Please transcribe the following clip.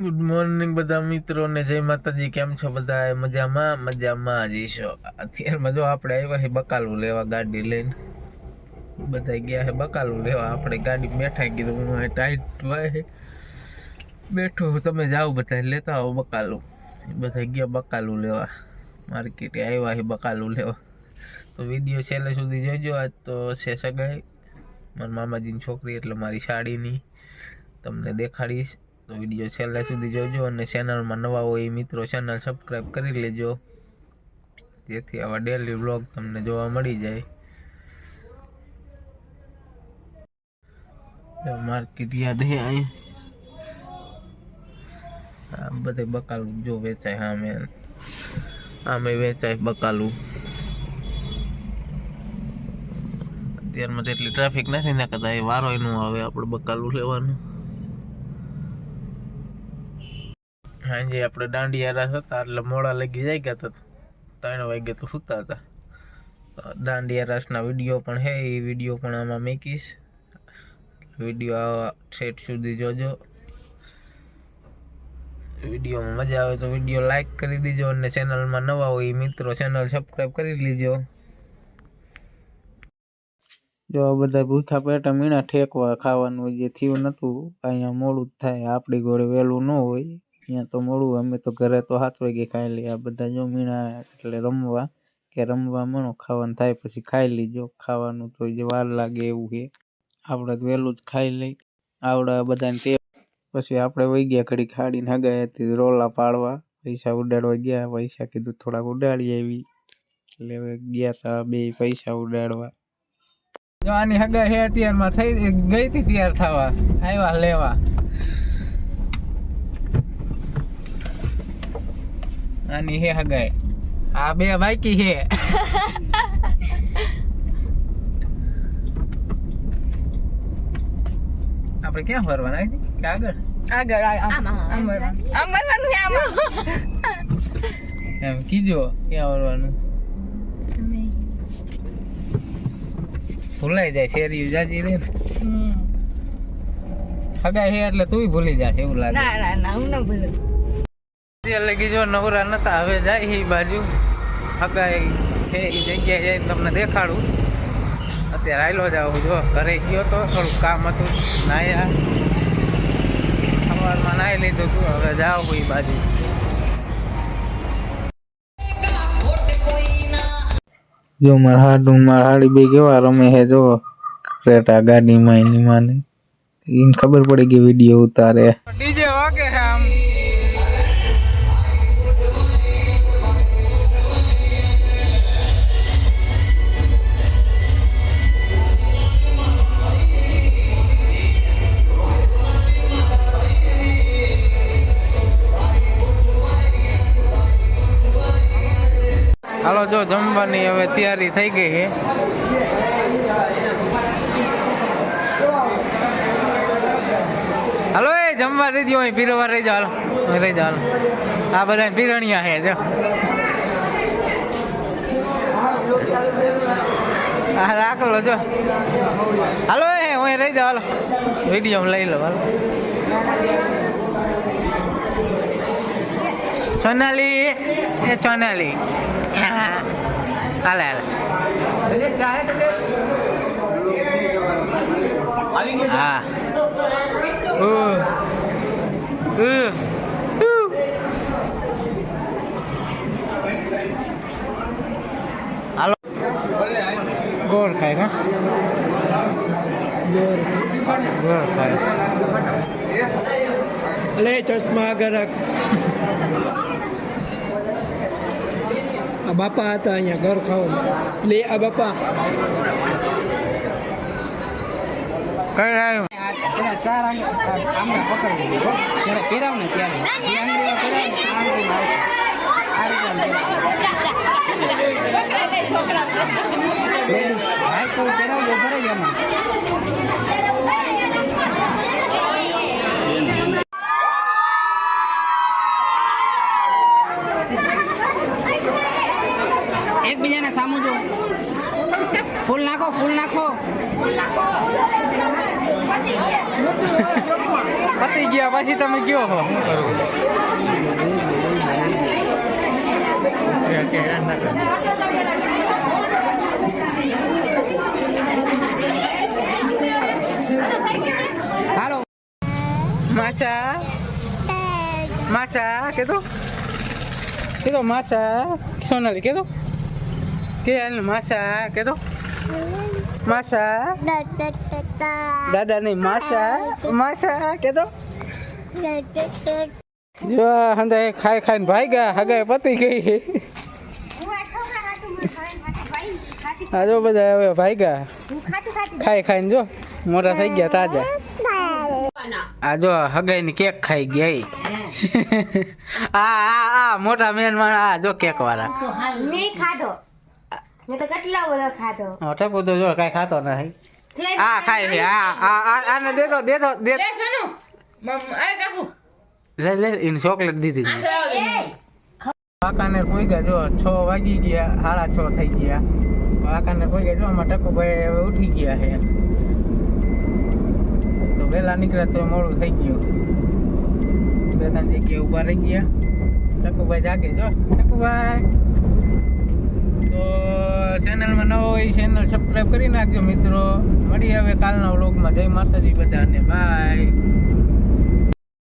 Good morning બધા મિત્રોને જય માતાજી, કેમ છો બધા મજામાં? મજામાં જ છો અત્યારમાં જો આપણે આવ્યા છે બકાલું લેવા ગાડી લઈને. બધા ગયા છે બકાલું લેવા. આપણે ગાડી બેઠા કીધું, હું ટાઈટ વાય બેઠો તમે જાઓ બધા લેતા આવો બકાલું. બધા ગયા બકાલું લેવા. માર્કેટે આવ્યા છે બકાલું લેવા. તો વીડિયો છેલ્લે સુધી જોજો. આજ તો છે સગાઈ. મારા મામાજીની છોકરી એટલે મારી સાડીની. તમને દેખાડીશ. તો વીડિયો છેલ્લે સુધી જોજો અને ચેનલમાં નવા હોય એ મિત્રો ચેનલ સબસ્ક્રાઈબ કરી લેજો. જેથી આવા ડેલી વ્લોગ તમને જોવા મળી જાય. માર્કેટ યાર્ડ હે આ બધે બકાલું જો વેચાય સામે આમે વેચાય બકાલું. અત્યારમાં એટલી ટ્રાફિક નથી ને કદાચ વારો એનું આવે આપણે બકાલું લેવાનું. સાંજે આપણે દાંડિયા રાસ હતા એટલે મોડા લગી જાય ગયા તો. ત્રણ વાગે તો સૂતા હતા. દાંડિયા રાસના વીડિયો પણ હે, એ વીડિયો પણ આમાં મૂકીશ. વીડિયો આવા છેટ સુધી જોજો. વિડીયોમાં મજા આવે તો વીડિયો લાઈક કરી દીજો અને ચેનલમાં નવા હોય મિત્રો ચેનલ સબસ્ક્રાઈબ કરી લીજો. જો આ બધા ભૂખ્યા પેટા મીણા ઠેકવા ખાવાનું જે થયું નતું, અહીંયા મોડું જ થાય. આપણી ઘોડે વહેલું ન હોય. અહીંયા તો મોડું અમે તો ઘરે તો સાત વાગે ખાઈ લઈએ. આ બધા જો મીણા એટલે રમવા, કે રમવા મણો ખાવાનું થાય પછી ખાઈ લીજો. ખાવાનું તો જે વાર લાગે એવું છે. આપણે તો વહેલું જ ખાઈ લઈ. આવડા બધાને ટેવ. પછી આપણે વહી ગયા ઘડી ખાડીને હગાઈ હતી, રોલા પાડવા. પૈસા ઉડાડવા ગયા. પૈસા કીધું થોડાક ઉડાડી આવી. એટલે ગયા તા બે પૈસા ઉડાડવા. જો આની હગા હે, અત્યારમાં થઈ ગઈ હતી, તૈયાર થવા. આવ્યા લેવા. આની હે હગાઈ આ બે બાકી હે. આપણે ક્યાં ફરવાના છે કે આગળ? આગળ આમ આમ આમ વળવાનું છે આમાં. એમ કીજો ક્યાં ફરવાનું? ભૂલાઈ જાય શેરી જાજી રે હે એટલે તુંય ભૂલી જાય એવું લાગે. ના ના ના હું ન ભૂલું. લગી જો નવરા નતા હવે જાય એ બાજુ. હકાય એ જગ્યાએ જઈને તમને દેખાડું. અત્યારે આયલો જાવ જો ઘરે ગયો તો થોડુંક કામ હતું નાયા. સવારમાં નાહી લીધું તું હવે જાઓ એ બાજુ. જો મારા હાડું મારા હાડી બે કેવા રમે હે જો. ક્રેટા ગાડીમાં એની માને. એને ખબર પડી કે વીડિયો ઉતારે. ડીજે વાગે આમ. હાલો, જો જમવાની હવે તૈયારી થઈ ગઈ છે. હાલો, એ જમવા દઈ દો પીરવા રહી જાઓ, હાલો. રહી જાઓ. આ બધા પીરણિયા છે, જો. હા રાખ જો. હાલો, એ, હું રહી જાઓ હાલો. વીડિયો લઈ લો, હાલો. સોનાલી, એ સોનાલી. હા. હાલે હાલે હા ઉ ઉ ઉ. હાલો ગોળ ખાય કા ગોળ ખાય લે ચશ્મા આગળ રાખ આ બાપા હતા અહીંયા ઘર ખાવા એટલે આ બાપા કઈ ચાર આંગ આમના પકડી પહેરાવ ને ત્યારે પહેરાવ ને આમ પહેરાવે. ભાઈ તો પહેરાવજો ભરે જ એમાં એકબીજાને સામું જો ફૂલ નાખો ફૂલ નાખો પતી ગયા પછી તમે કયો હો શું કરવું હાલો માછા માછા કીધું કીધું માછા સોનાલી કીધું કે હાલ માછા કીધું માછા દાદા નહીં માછા માછા કીધું જો હંદે ખાઈ ખાઈને ભાઈ ગયા હગાઈ પતી ગઈ. આ જો બધા હવે ભાઈ ગયા ખાઈ ખાઈને જો મોટા થઈ ગયા તાજા. આ જો હગાઈ ની કેક ખાઈ ગયા ઈ. આ આ આ મોટા મેન માણસ આ જો કેક વાળા મેં ખાધો. મેં તો કેટલો બધો ખાધો. હા, ટપુ જો કઈ ખાતો નથી. આ ખાય છે આ આ આને દે દો દે દો દે લે લે એને ચોકલેટ દીધી વાંકાનેર કોઈ ગયા જો છ વાગી ગયા સાડા છ થઈ ગયા. વાંકાનેર કોઈ ગયા જો આમાં ટકુભાઈ હવે ઉઠી ગયા છે. તો વહેલા નીકળ્યા તો મોડું થઈ ગયું. બે ત્રણ જગ્યાએ ઊભા રહી ગયા. ટકુભાઈ જાગે જો. ટકુભાઈ તો ચેનલમાં નવો હોય ચેનલ સબસ્ક્રાઈબ કરી નાખજો મિત્રો. મળી હવે કાલના વ્લોગમાં જય માતાજી બધાને. બાય